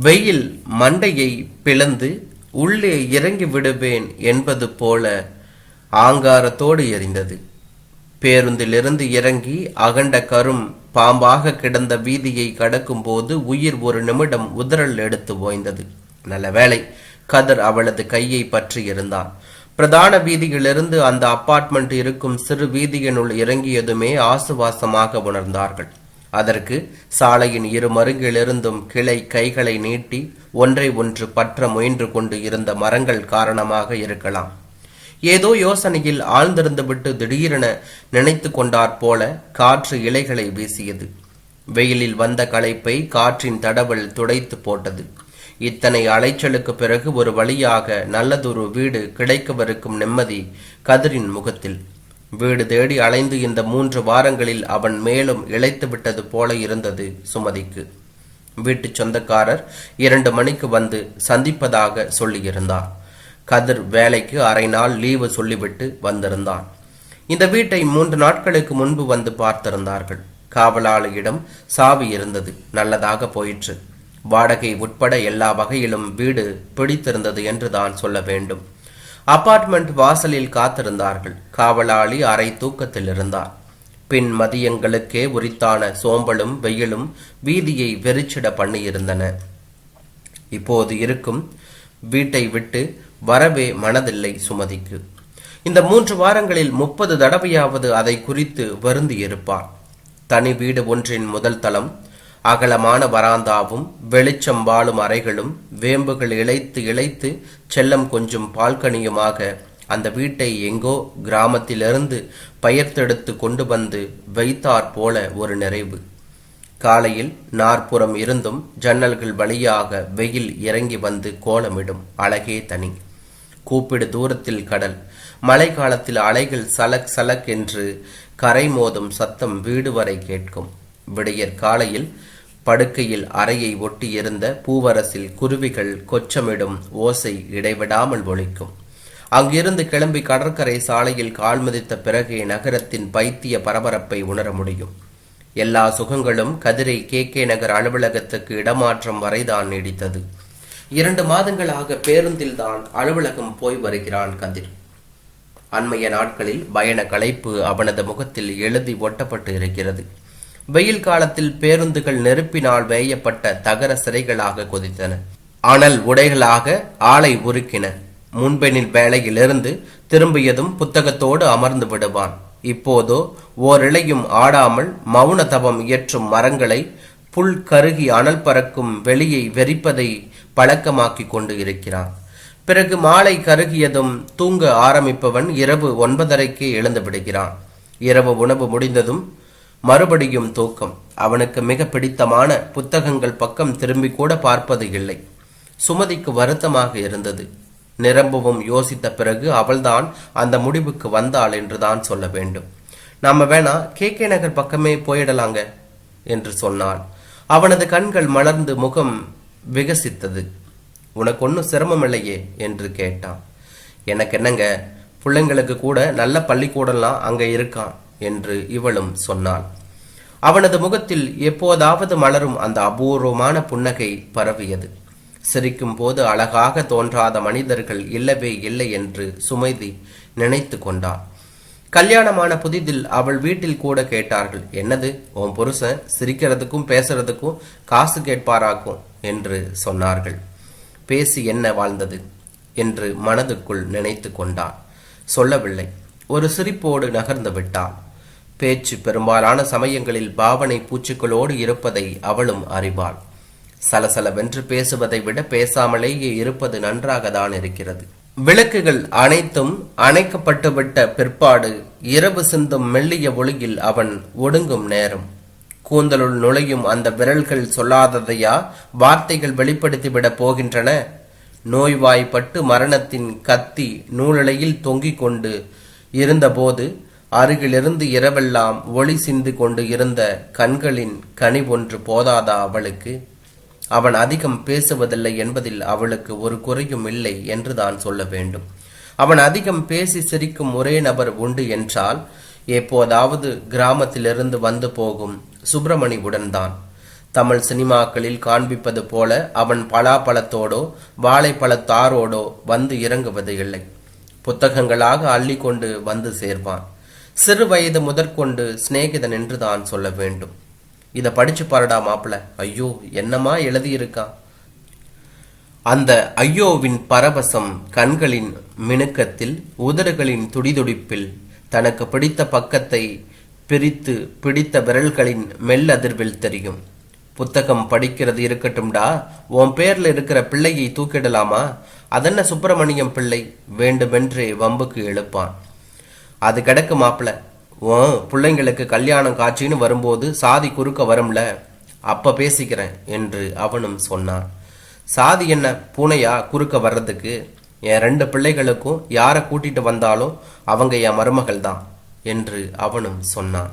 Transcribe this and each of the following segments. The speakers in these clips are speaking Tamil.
வெயில் மண்டையை பிளந்து உள்ளே இறங்கி விடுவேன் என்பது போல ஆங்காரத்தோடு எரிந்தது. பேருந்திலிருந்து இறங்கி அகண்ட கரும் பாம்பாக கிடந்த வீதியை கடக்கும்போது உயிர் ஒரு நிமிடம் உதறல் எடுத்து ஓய்ந்தது. நல்ல வேளை கதர் அவளது கையை பற்றி இருந்தான். பிரதான வீதியிலிருந்து அந்த அப்பார்ட்மெண்ட் இருக்கும் சிறு வீதியினுள் இறங்கியதுமே ஆசுவாசமாக உணர்ந்தார்கள். அதற்கு சாலையின் இரு மருங்கிலிருந்தும் கிளை கைகளை நீட்டி ஒன்றை ஒன்று பற்ற முயன்று கொண்டு இருந்த மரங்கள் காரணமாக இருக்கலாம். ஏதோ யோசனையில் ஆழ்ந்திருந்துவிட்டு திடீரென நினைத்து கொண்டாற் போல காற்று இலைகளை வீசியது. வெயிலில் வந்த களைப்பை காற்றின் தடவல் துடைத்து போட்டது. இத்தனை அலைச்சலுக்கு பிறகு ஒரு வழியாக நல்லதொரு வீடு கிடைக்கவிருக்கும் நிம்மதி கதிரின் முகத்தில். வீடு தேடி அலைந்து இந்த மூன்று வாரங்களில் அவன் மேலும் இழைத்து விட்டது போல இருந்தது சுமதிக்கு. வீட்டு சொந்தக்காரர் இரண்டு மணிக்கு வந்து சந்திப்பதாக சொல்லியிருந்தார். கதிர் வேலைக்கு அரை நாள் லீவு சொல்லிவிட்டு வந்திருந்தான். இந்த வீட்டை மூன்று நாட்களுக்கு முன்பு வந்து பார்த்திருந்தார்கள். காவலாளியிடம் சாவி இருந்தது. நல்லதாக போயிற்று. வாடகை உட்பட எல்லா வகையிலும் வீடு பிடித்திருந்தது என்று தான் சொல்ல வேண்டும். அபார்ட்மெண்ட் வாசலில் காத்திருந்தார்கள். காவலாளி அரை தூக்கத்தில் இருந்தார். பின் மதியங்களுக்கே உரித்தான சோம்பலும் வெயிலும் வீதியை வெறிச்சிட பண்ணியிருந்தன. இப்போது இருக்கும் வீட்டை விட்டு வரவே மனதில்லை சுமதிக்கு. இந்த மூன்று வாரங்களில் முப்பது தடவையாவது அதை குறித்து வருந்தியிருப்பார். தனி வீடு ஒன்றின் முதல் தளம் அகலமான வராந்தாவும் வெளிச்சம் வாழும் அறைகளும் வேம்புகள் இழைத்து இழைத்து செல்லம் கொஞ்சம் பால்கனியுமாக அந்த வீட்டை எங்கோ கிராமத்திலிருந்து பெயர்த்தெடுத்து கொண்டு வந்து வைத்தாற் போல ஒரு நிறைவு. காலையில் நாற்புறம் இருந்தும் ஜன்னல்கள் வழியாக வெயில் இறங்கி வந்து கோலமிடும் அழகே தனி. கூப்பிடு தூரத்தில் கடல். மழை காலத்தில் அலைகள் சலக் சலக் என்று கரை மோதும் சத்தம் வீடு வரை கேட்கும். விடையற் காலையில் படுக்கையில் அறையை ஒட்டியிருந்த பூவரசில் குருவிகள் கொச்சமிடும் ஓசை இடைவிடாமல் ஒழிக்கும் அங்கிருந்து கிளம்பி கடற்கரை சாலையில் கால் மிதித்த பிறகே நகரத்தின் பைத்திய பரபரப்பை உணர முடியும். எல்லா சுகங்களும் கதிரை கே கே நகர் அலுவலகத்துக்கு இடமாற்றம் வரைதான் நீடித்தது. இரண்டு மாதங்களாக பேருந்தில் தான் அலுவலகம் போய் வருகிறான் கதிர். அண்மைய நாட்களில் பயண களைப்பு அவனது முகத்தில் எழுதி ஒட்டப்பட்டு இருக்கிறது. வெயில் காலத்தில் பேருந்துகள் நெருப்பினால் வேயப்பட்ட தகர சிறைகளாக கொதித்தன. அனல் உடைகளாக ஆளை உருக்கின. முன்பெனில் வேலையிலிருந்து திரும்பியதும் புத்தகத்தோடு அமர்ந்து விடுவான். இப்போதோ ஓரிழையும் ஆடாமல் மௌன தபம் இயற்றும் மரங்களை புல் கருகி அனல் பறக்கும் வெளியை வெறிப்பதை பழக்கமாக்கி கொண்டு இருக்கிறான். பிறகு மாலை கருகியதும் தூங்க ஆரம்பிப்பவன் இரவு ஒன்பதரைக்கே எழுந்து விடுகிறான். இரவு உணவு முடிந்ததும் மறுபடியும் தூக்கம். அவனுக்கு மிக பிடித்தமான புத்தகங்கள் பக்கம் திரும்பி கூட பார்ப்பது இல்லை. சுமதிக்கு வருத்தமாக இருந்தது. நிரம்பவும் யோசித்த பிறகு அவள்தான் அந்த முடிவுக்கு வந்தாள் என்றுதான் சொல்ல வேண்டும். நாம வேணா கே. கே. நகர் பக்கமே போயிடலாங்க என்று சொன்னாள். அவனது கண்கள் மலர்ந்து முகம் விகசித்தது. உனக்கு ஒன்றும் சிரமம் இல்லையே என்று கேட்டான். எனக்கு என்னங்க? பிள்ளைங்களுக்கு கூட நல்ல பள்ளிக்கூடம்லாம் அங்கே இருக்கான் என்று இவளும் சொன்னாள். அவனது முகத்தில் எப்போதாவது மலரும் அந்த அபூர்வமான புன்னகை பரவியது. சிரிக்கும் போது அழகாக தோன்றாத மனிதர்கள் இல்லவே இல்லை என்று சுமைதி நினைத்து கொண்டாள். கல்யாணமான புதிதில் அவள் வீட்டில் கூட கேட்டார்கள் என்னது உன் புருஷன் சிரிக்கிறதுக்கும் பேசுறதுக்கும் காசு கேட்பாராக்கும்? என்று சொன்னார்கள். பேசி என்ன வாழ்ந்தது? என்று மனதுக்குள் நினைத்து கொண்டாள். சொல்லவில்லை. ஒரு சிரிப்போடு நகர்ந்து விட்டாள். பேச்சு பெரும்பாலான சமயங்களில் பாவனை பூச்சுக்களோடு இருப்பதை அவளும் அறிவாள். சலசலவென்று பேசுவதை விட பேசாமலேயே இருப்பது நன்றாகத்தான் இருக்கிறது. விளக்குகள் அனைத்தும் அணைக்கப்பட்டுவிட்ட பிற்பாடு இரவு சிந்தும் மெல்லிய ஒளியில் அவன் ஒடுங்கும் நேரம். கூந்தலுள் நுழையும் அந்த விரல்கள் சொல்லாததையா வார்த்தைகள் வெளிப்படுத்திவிடப் போகின்றன? நோய்வாய்ப்பட்டு மரணத்தின் கத்தி நூலிழையில் தொங்கிக் கொண்டு இருந்தபோது அருகிலிருந்து இரவெல்லாம் ஒளி சிந்து கொண்டு இருந்த கண்களின் கனி ஒன்று போதாதா அவளுக்கு? அவன் அதிகம் பேசுவதில்லை என்பதில் அவளுக்கு ஒரு குறையும் இல்லை என்று தான் சொல்ல வேண்டும். அவன் அதிகம் பேசி சிரிக்கும் ஒரே நபர் உண்டு என்றால் எப்போதாவது கிராமத்திலிருந்து வந்து போகும் சுப்பிரமணியுடன் தான். தமிழ் சினிமாக்களில் காண்பிப்பது போல அவன் பலாப்பழத்தோடோ வாழைப்பழத்தாரோடோ வந்து இறங்குவது இல்லை. புத்தகங்களாக அள்ளி கொண்டு வந்து சேர்ப்பான். சிறு வயது முதற்கொண்டு சிநேகிதன் என்று தான் சொல்ல வேண்டும். இதை படிச்சு பாருடா மாப்பிள்ள ஐயோ என்னமா எழுதியிருக்கான் அந்த ஐயோவின் பரவசம் கண்களின் மினுக்கத்தில் உதடுகளின் துடிதுடிப்பில் தனக்கு பிடித்த பக்கத்தை பிரித்து பிடித்த விரல்களின் மெல்லதிர்வில் தெரியும். புத்தகம் படிக்கிறது இருக்கட்டும்டா. உன் பேர்ல இருக்கிற பிள்ளையை தூக்கிடலாமா? அதென்ன சுப்பிரமணியம் பிள்ளை? வேண்டுமென்றே வம்புக்கு எழுப்பான். அது கிடக்கு மாப்பிள உன் பிள்ளைங்களுக்கு கல்யாணம் காட்சின்னு வரும்போது சாதி குறுக்க வரும்ல. அப்ப பேசிக்கிறேன் என்று அவனும் சொன்னான். சாதி என்ன? பூனையா? குறுக்க வர்றதுக்கு? என் ரெண்டு பிள்ளைகளுக்கும் யாரை கூட்டிட்டு வந்தாலும் அவங்க என் மருமகள் தான் என்று அவனும் சொன்னான்.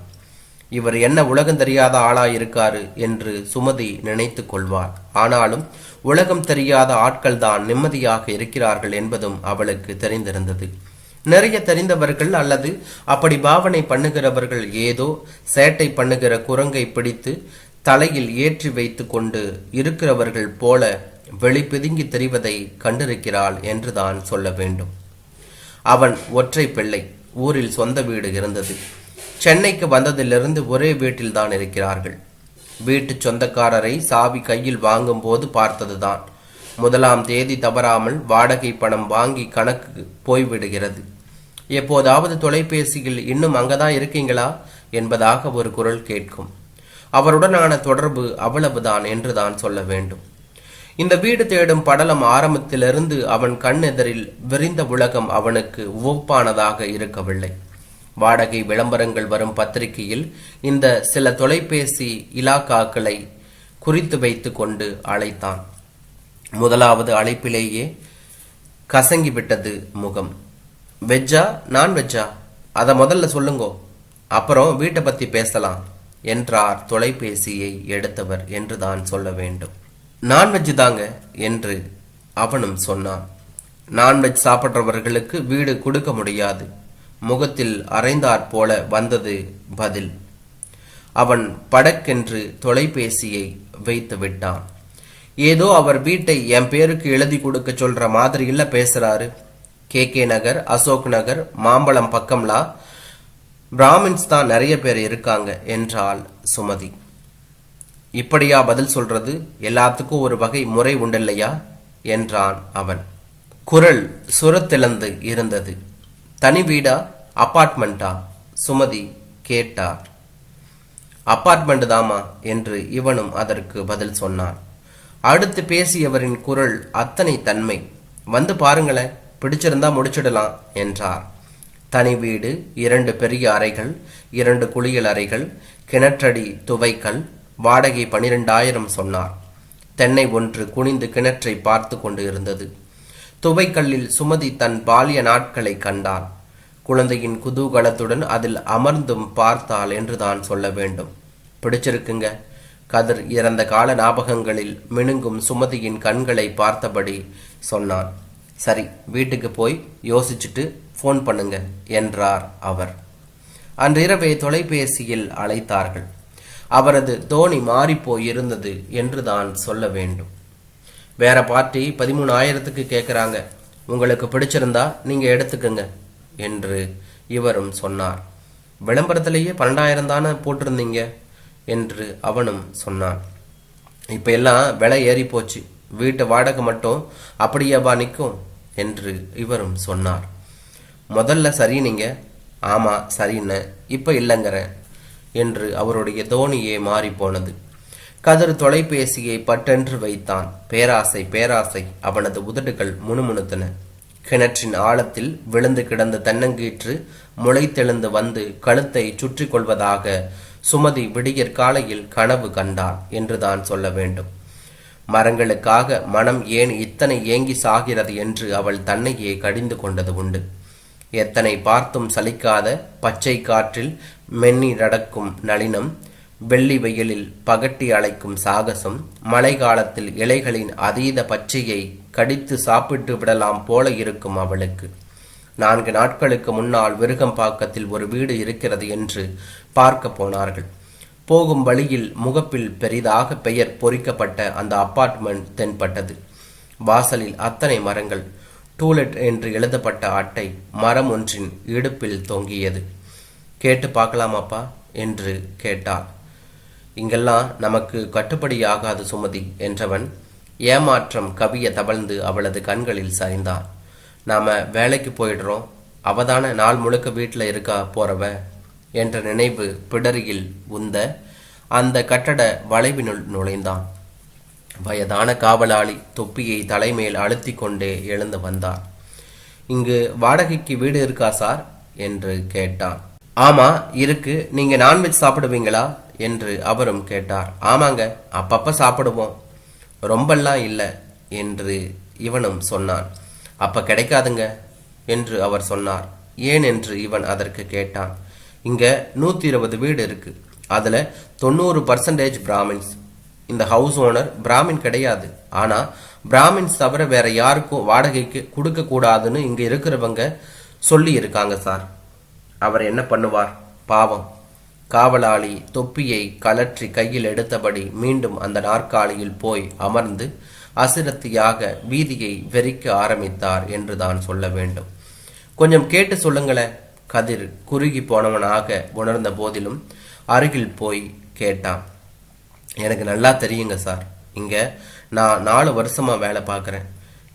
இவர் என்ன உலகம் தெரியாத ஆளா இருக்காரு என்று சுமதி நினைத்து கொள்வார் ஆனாலும் உலகம் தெரியாத ஆட்கள் தான் நிம்மதியாக இருக்கிறார்கள் என்பதும் அவளுக்கு தெரிந்திருந்தது. நிறைய தெரிந்தவர்கள் அல்லது அப்படி பாவனை பண்ணுகிறவர்கள் ஏதோ சேட்டை பண்ணுகிற குரங்கை பிடித்து தலையில் ஏற்றி வைத்து கொண்டு இருக்கிறவர்கள் போல வெளிப்பிதுங்கி தெரிவதை கண்டிருக்கிறாள் என்றுதான் சொல்ல வேண்டும். அவன் ஒற்றை பிள்ளை ஊரில் சொந்த வீடு இருந்தது. சென்னைக்கு வந்ததிலிருந்து ஒரே வீட்டில்தான் இருக்கிறார்கள். வீட்டு சொந்தக்காரரை சாவி கையில் வாங்கும்போது பார்த்ததுதான். முதலாம் தேதி தவறாமல் வாடகை பணம் வாங்கி கணக்கு போய்விடுகிறது. எப்போதாவது தொலைபேசியில் இன்னும் அங்கதான் இருக்கீங்களா? என்பதாக ஒரு குரல் கேட்கும். அவருடனான தொடர்பு அவ்வளவுதான் என்றுதான் சொல்ல வேண்டும். இந்த வீடு தேடும் படலம் ஆரம்பத்திலிருந்து அவன் கண்ணெதிரில் விரிந்த உலகம் அவனுக்கு உவப்பானதாக இருக்கவில்லை. வாடகை விளம்பரங்கள் வரும் பத்திரிகையில் இந்த சில தொலைபேசி இலாக்காக்களை குறித்து வைத்து கொண்டு அழைத்தான். முதலாவது அழைப்பிலேயே கசங்கி விட்டது முகம். வெஜ்ஜா? நான் வெஜ்ஜா? அதை முதல்ல சொல்லுங்கோ. அப்புறம் வீட்டை பற்றி பேசலாம் என்றார் தொலைபேசியை எடுத்தவர் என்று தான் சொல்ல வேண்டும். நான்வெஜ் தாங்க என்று அவனும் சொன்னான். நான்வெஜ் சாப்பிட்றவர்களுக்கு வீடு கொடுக்க முடியாது. முகத்தில் அரைந்தாற் போல வந்தது பதில். அவன் படக்கென்று தொலைபேசியை வைத்து விட்டான். ஏதோ அவர் வீட்டை என் பேருக்கு எழுதி கொடுக்க சொல்ற மாதிரி பேசுறாரு. கே. கே. நகர் அசோக் நகர் மாம்பழம் பக்கம்லா. பிராமின்ஸ் தான் நிறைய பேர் இருக்காங்க என்றாள் சுமதி. இப்படியா பதில் சொல்றது? எல்லாத்துக்கும் ஒரு வகை முறை உண்டில்லையா? என்றான் அவன். குரல் சுரத்திழந்து இருந்தது. தனி வீடா? அப்பார்ட்மெண்ட்டா? சுமதி கேட்டார். அப்பார்ட்மெண்ட் தாமா? என்று இவனும் அதற்கு பதில் சொன்னான். அடுத்து பேசியவரின் குரல் அத்தனை தன்மை. வந்து பாருங்களேன் பிடிச்சிருந்தா முடிச்சிடலாம் என்றார். தனி வீடு இரண்டு பெரிய அறைகள் இரண்டு குளியல் அறைகள் கிணற்றடி துவைக்கல் வாடகை பனிரெண்டாயிரம் சொன்னார். தென்னை ஒன்று குனிந்து கிணற்றை பார்த்து கொண்டு இருந்தது. துவைக்கல்லில் சுமதி தன் பாலிய நாட்களை கண்டாள். குழந்தையின் குதூகலத்துடன் அதில் அமர்ந்தும் பார்த்தாள் என்றுதான் சொல்ல வேண்டும். பிடிச்சிருக்குங்க கதிர் இறந்த கால ஞாபகங்களில் மினுங்கும் சுமதியின் கண்களை பார்த்தபடி சொன்னான். சரி வீட்டுக்கு போய் யோசிச்சுட்டு ஃபோன் பண்ணுங்க என்றார் அவர். அன்றிரவே தொலைபேசியில் அழைத்தார்கள். அவரது தோணி மாறிப்போயிருந்தது என்று என்றுதான் சொல்ல வேண்டும். வேற பார்ட்டி பதிமூணாயிரத்துக்கு கேட்குறாங்க உங்களுக்கு பிடிச்சிருந்தா நீங்க எடுத்துக்கங்க என்று இவரும் சொன்னார். விளம்பரத்திலேயே பன்னெண்டாயிரம் தானே போட்டிருந்தீங்க? என்று அவனும் சொன்னான். இப்போ எல்லாம் விலை ஏறி போச்சு. வீட்டு வாடகை மட்டும் அப்படியேவா நிற்கும் என்று இவரும் சொன்னார். முதல்ல சரி நீங்க ஆமா சரின்னு இப்போ இல்லைங்கிறேன் என்று அவருடைய தோணியே மாறி போனது. கதிர் தொலைபேசியை பட்டென்று வைத்தான். பேராசை பேராசை அவனது உதடுகள் முணுமுணுத்தன. கிணற்றின் ஆழத்தில் விழுந்து கிடந்த தென்னங்கீற்று முளைத்தெழுந்து வந்து கழுத்தை சுற்றி கொள்வதாக சுமதி விடியற் காலையில் கனவு கண்டாள் என்றுதான் சொல்ல வேண்டும். மரங்களுக்காக மனம் ஏன் இத்தனை ஏங்கி சாகிறது என்று அவள் தன்னையே கடிந்து கொண்டது உண்டு. எத்தனை பார்த்தும் சலிக்காத பச்சை காற்றில் மென்னி நடக்கும் நளினம் வெள்ளி வெயிலில் பகட்டி அழைக்கும் சாகசம் மழை காலத்தில் இலைகளின் அதீத பச்சையை கடித்து சாப்பிட்டு விடலாம் போல இருக்கும் அவளுக்கு. நான்கு நாட்களுக்கு முன்னால் விருகம்பாக்கத்தில் ஒரு வீடு இருக்கிறது என்று பார்க்க போனார்கள். போகும் வழியில் முகப்பில் பெரிதாக பெயர் பொறிக்கப்பட்ட அந்த அப்பார்ட்மெண்ட் தென்பட்டது. வாசலில் அத்தனை மரங்கள் டூலெட் என்று எழுதப்பட்ட அட்டை மரம் ஒன்றின் இடுப்பில் தொங்கியது. கேட்டு பார்க்கலாமாப்பா? என்று கேட்டாள். இங்கெல்லாம் நமக்கு கட்டுப்படியாகாது சுமதி என்றவன் ஏமாற்றம் கவிய தவழ்ந்து அவளது கண்களில் சரிந்தான் நாம் வேலைக்கு போயிடுறோம். அவதான நாள் முழுக்க வீட்டில் இருக்கா போறவ? என்ற நினைவு பிடரியில் உந்த அந்த கட்டட வளைவினுள் நுழைந்தான். வயதான காவலாளி தொப்பியை தலைமேல் அழுத்தி கொண்டே எழுந்து வந்தார். இங்கு வாடகைக்கு வீடு இருக்கா சார்? என்று கேட்டான் ஆமா இருக்கு. நீங்க நான்வெஜ் சாப்பிடுவீங்களா? என்று அவரும் கேட்டார். ஆமாங்க அப்பப்ப சாப்பிடுவோம். ரொம்பலாம் இல்லை என்று இவனும் சொன்னான். அப்ப கிடைக்காதுங்க என்று அவர் சொன்னார். ஏன் என்று இவன் அதற்கு கேட்டான். இங்க நூத்தி இருபது வீடு இருக்கு. அதுல தொண்ணூறு பர்சன்டேஜ் பிராமின்ஸ். இந்த ஹவுஸ் ஓனர் பிராமின் கிடையாது. ஆனா பிராமின்ஸ் தவிர வேற யாருக்கும் வாடகைக்கு கொடுக்க கூடாதுன்னு இங்க இருக்கிறவங்க சொல்லி இருக்காங்க சார். அவர் என்ன பண்ணுவார்? பாவம். காவலாளி தொப்பியை கலற்றி கையில் எடுத்தபடி மீண்டும் அந்த நாற்காலியில் போய் அமர்ந்து அசிரத்தியாக வீதியை வெறிக்க ஆரம்பித்தார் என்று தான் சொல்ல வேண்டும். கொஞ்சம் கேட்டு சொல்லுங்களேன் கதிர் குறுகி போனவனாக உணர்ந்த போதிலும் அருகில் போய் கேட்டான். எனக்கு நல்லா தெரியுங்க சார். இங்க நான் நாலு வருஷமா வேலை பார்க்குறேன்.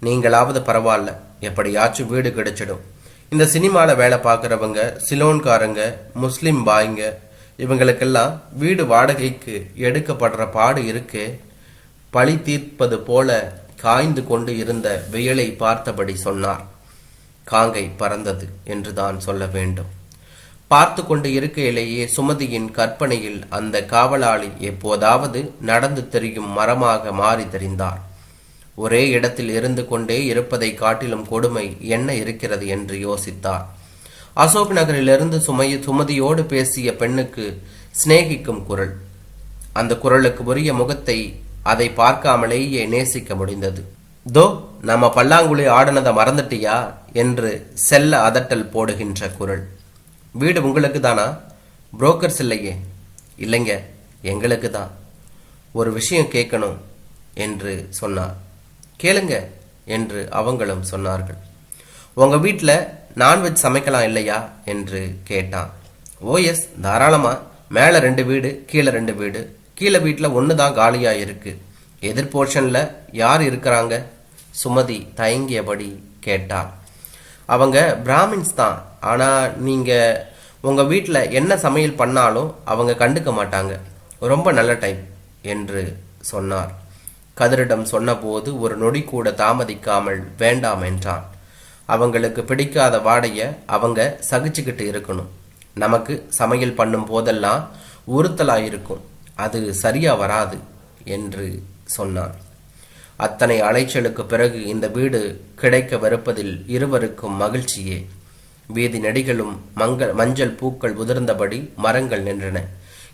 நீங்களாவது பரவாயில்ல. எப்படியாச்சும் வீடு கிடைச்சிடும். இந்த சினிமால வேலை பார்க்குறவங்க சிலோன்காரங்க முஸ்லீம் பாய்ங்க இவங்களுக்கெல்லாம் வீடு வாடகைக்கு எடுக்கப்படுற பாடு இருக்குது பழி தீர்ப்பது போல காய்ந்து கொண்டு இருந்த வெயிலை பார்த்தபடி சொன்னார். காங்கை பறந்தது என்றுதான் சொல்ல வேண்டும். பார்த்து கொண்டு இருக்கையிலேயே சுமதியின் கற்பனையில் அந்த காவலாளி எப்போதாவது நடந்து தெரியும் மரமாக மாறி தெரிந்தார். ஒரே இடத்தில் இருந்து கொண்டே இருப்பதை காட்டிலும் கொடுமை என்ன இருக்கிறது என்று யோசித்தார். அசோக் நகரிலிருந்து சுமைய சுமதியோடு பேசிய பெண்ணுக்கு சிநேகிக்கும் குரல். அந்த குரலுக்கு உரிய முகத்தை அதை பார்க்காமலேயே நேசிக்க முடிந்தது. தோ நம்ம பல்லாங்குழி ஆடினதை மறந்துட்டியா? என்று செல்ல அதட்டல் போடுகின்ற குரல். வீடு உங்களுக்கு தானா? புரோக்கர்ஸ் இல்லையே? இல்லைங்க எங்களுக்கு தான். ஒரு விஷயம் கேட்கணும் என்று சொன்னார். கேளுங்க என்று அவங்களும் சொன்னார்கள். உங்கள் வீட்டில் நான்வெஜ் சமைக்கலாம் இல்லையா? என்று கேட்டான். ஓ எஸ் மேலே ரெண்டு வீடு கீழே ரெண்டு வீடு. கீழே வீட்டில் ஒன்று தான் காலியாக இருக்குது எதிர் போர்ஷனில் யார் இருக்கிறாங்க? சுமதி தயங்கியபடி கேட்டாள். அவங்க பிராமின்ஸ் தான். ஆனால் நீங்கள் உங்கள் வீட்டில் என்ன சமையல் பண்ணாலும் அவங்க கண்டுக்க மாட்டாங்க. ரொம்ப நல்ல டைம் என்று சொன்னார். கதிரிடம் சொன்னபோது ஒரு நொடி கூட தாமதிக்காமல் வேண்டாம் என்றான். அவங்களுக்கு பிடிக்காத வாடையை அவங்க சகிச்சுக்கிட்டு இருக்கணும். நமக்கு சமையல் பண்ணும் போதெல்லாம் உறுத்தலாக இருக்கும் அது சரியா வராது என்று சொன்னான். அத்தனை அலைச்சலுக்கு பிறகு இந்த வீடு கிடைக்க வெறுப்பதில் இருவருக்கும் மகிழ்ச்சியே. வீதி நடிகளும் மங்க மஞ்சள் பூக்கள் உதிர்ந்தபடி மரங்கள் நின்றன.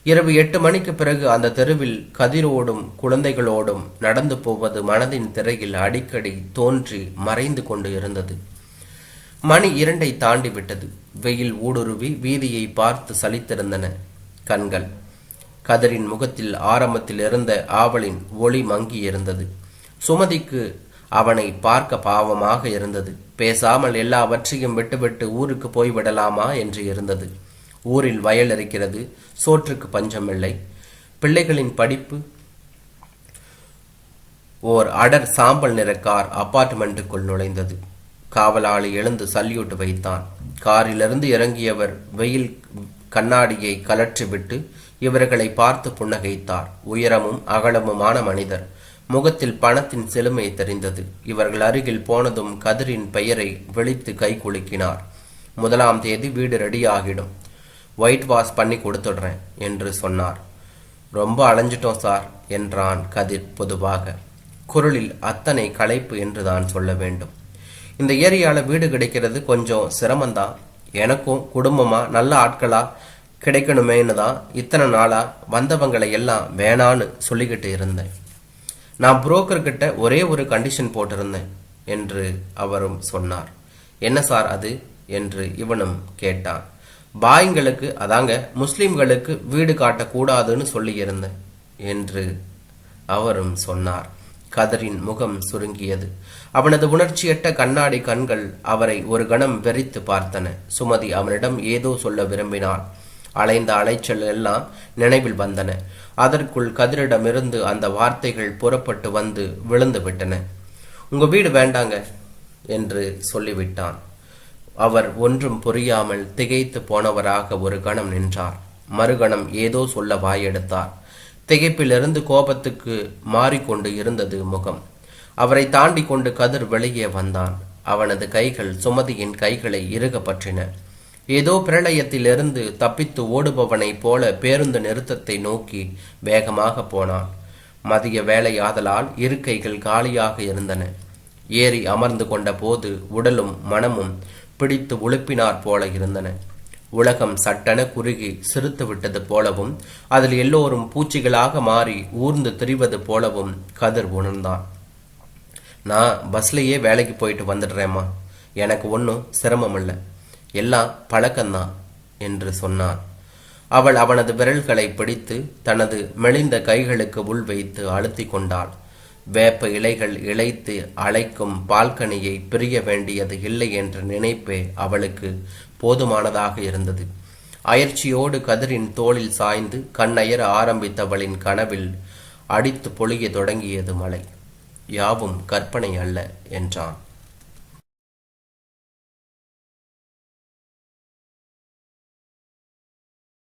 இரவு எட்டு மணிக்கு பிறகு அந்த தெருவில் கதிரோடும் குழந்தைகளோடும் நடந்து போவது மனதின் திரையில் அடிக்கடி தோன்றி மறைந்து கொண்டு இருந்தது. மணி இரண்டை தாண்டி விட்டது. வெயில் ஊடுருவி வீதியை பார்த்து சலித்திருந்தன கண்கள். கதிரின் முகத்தில் ஆரம்பத்தில் இருந்த ஆவலின் ஒளி மங்கி இருந்தது சுமதிக்கு அவனை பார்க்க பாவமாக இருந்தது. பேசாமல் எல்லாவற்றையும் விட்டுவிட்டு ஊருக்கு போய்விடலாமா என்று இருந்தது. ஊரில் வயல் இருக்கிறது சோற்றுக்கு பஞ்சமில்லை. பிள்ளைகளின் படிப்பு ஓர் அடர் சாம்பல் நிற கார் அப்பார்ட்மெண்ட்டுக்குள் நுழைந்தது. காவலாளி எழுந்து சல்யூட் வைத்தான். காரிலிருந்து இறங்கியவர் வெயில் கண்ணாடியை கலற்றிவிட்டு இவர்களை பார்த்து புன்னகைத்தார். உயரமும் அகலமுமான மனிதர். முகத்தில் பணத்தின் செழுமை தெரிந்தது. இவர்கள் அருகில் போனதும் கதிரின் பெயரை விழித்து கை குலுக்கினார். முதலாம் தேதி வீடு ரெடி ஆகிடும் ஒயிட் வாஷ் பண்ணி கொடுத்துடுறேன் என்று சொன்னார். ரொம்ப அலைஞ்சிட்டோம் சார் என்றான் கதிர் பொதுவாக. குரலில் அத்தனை களைப்பு என்று தான் சொல்ல வேண்டும். இந்த ஏரியாவில் வீடு கிடைக்கிறது கொஞ்சம் சிரமந்தான் எனக்கும் குடும்பமா நல்ல ஆட்களா? கிடைக்கணுமேன்னு தான் இத்தனை நாளாக வந்தவங்களை எல்லாம் வேணான்னு சொல்லிக்கிட்டு இருந்தேன். நான் புரோக்கர்கிட்ட ஒரே ஒரு கண்டிஷன் போட்டிருந்தேன் என்று அவரும் சொன்னார். என்ன சார் அது? என்று இவனும் கேட்டான். பாய்ங்களுக்கு அதாங்க முஸ்லிம்களுக்கு வீடு காட்டக்கூடாதுன்னு சொல்லியிருந்தேன் என்று அவரும் சொன்னார். கதரின் முகம் சுருங்கியது. அவனது உணர்ச்சியற்ற கண்ணாடி கண்கள் அவரை ஒரு கணம் வெறித்து பார்த்தன. சுமதி அவனிடம் ஏதோ சொல்ல விரும்பினாள். அலைந்த அலைச்சல் எல்லாம் நினைவில் வந்தன. அதற்குள் கதிரிடமிருந்து அந்த வார்த்தைகள் புறப்பட்டு வந்து விழுந்து விட்டன. உங்க வீடு வேண்டாங்க என்று சொல்லிவிட்டான். அவர் ஒன்றும் புரியாமல் திகைத்து போனவராக ஒரு கணம் நின்றார். மறுகணம் ஏதோ சொல்ல வாயெடுத்தார். திகைப்பிலிருந்து கோபத்துக்கு மாறிக்கொண்டு இருந்தது முகம். அவரை தாண்டி கொண்டு கதிர் வெளியே வந்தான். அவனது கைகள் சுமதியின் கைகளை இறுக பற்றின. ஏதோ பிரளயத்திலிருந்து தப்பித்து ஓடுபவனைப் போல பேருந்து நிறுத்தத்தை நோக்கி வேகமாக போனான். மதிய வேலையாதலால் இருக்கைகள் காலியாக இருந்தன. ஏறி அமர்ந்து கொண்ட போது உடலும் மனமும் பிடித்து உழுப்பினார் போல இருந்தன. உலகம் சட்டென குறுகி சிறுத்து விட்டது போலவும் அதில் எல்லோரும் பூச்சிகளாக மாறி ஊர்ந்து திரிவது போலவும் கதிர் உணர்ந்தான். நான் பஸ்லேயே வேலைக்கு போயிட்டு வந்துடுறேம்மா. எனக்கு ஒன்றும் சிரமம் இல்லை எல்லாம் பழக்கம்தான் என்று சொன்னான். அவள் அவனது விரல்களை பிடித்து தனது மெலிந்த கைகளுக்கு உள் வைத்து அழுத்தி கொண்டாள். வேப்ப இலைகள் இழைத்து அழைக்கும் பால்கனியை பிரிய வேண்டியது இல்லை என்ற நினைப்பே அவளுக்கு போதுமானதாக இருந்தது. அயற்சியோடு கதிரின் தோளில் சாய்ந்து கண்ணயர ஆரம்பித்தவளின் கனவில் அடித்து பொழிய தொடங்கியது மலை யாவும் கற்பனை அல்ல என்றான்.